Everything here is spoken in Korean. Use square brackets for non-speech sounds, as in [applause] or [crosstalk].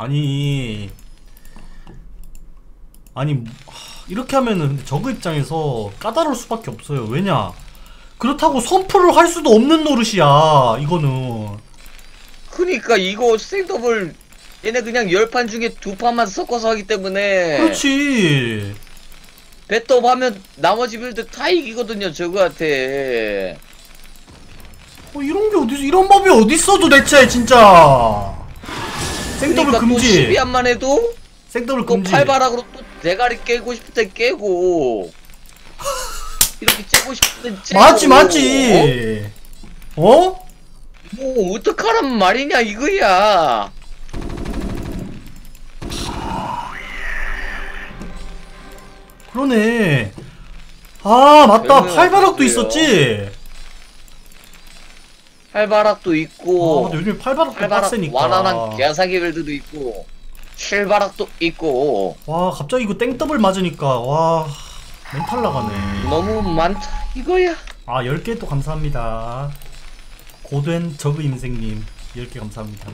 아니 아니 하, 이렇게 하면은 근데 저그 입장에서 까다로울 수밖에 없어요. 왜냐? 그렇다고 선풀을 할 수도 없는 노릇이야 이거는. 그니까 이거 생더블 얘네 그냥 열판 중에 두 판만 섞어서 하기 때문에. 그렇지. 배떡 하면 나머지 빌드 다 이기거든요 저거한테. 어, 이런 게 어디서 이런 법이 어딨어 도대체 진짜 생더블 그러니까 또 금지. 12안만 해도 생더블 또 금지. 팔바락으로 또 대가리 깨고 싶을 때 깨고 [laughs] 이렇게 째고 싶을 때 째고. 맞지 맞지. 어? 어? 뭐 어떡하란 말이냐 이거야. 그러네. 아 맞다. 팔바락도. 있었지 팔바락도 아 있고 근데 요즘 팔바락도 팔바락 빡세니까. 완화한 개사기 빌드도 있고 칠바락도 있고. 와 갑자기 이거 땡더블 맞으니까 와 멘탈 나가네. 너무 많다 이거야. 아 10개 또 감사합니다. 고된 저그 임생님 10개 감사합니다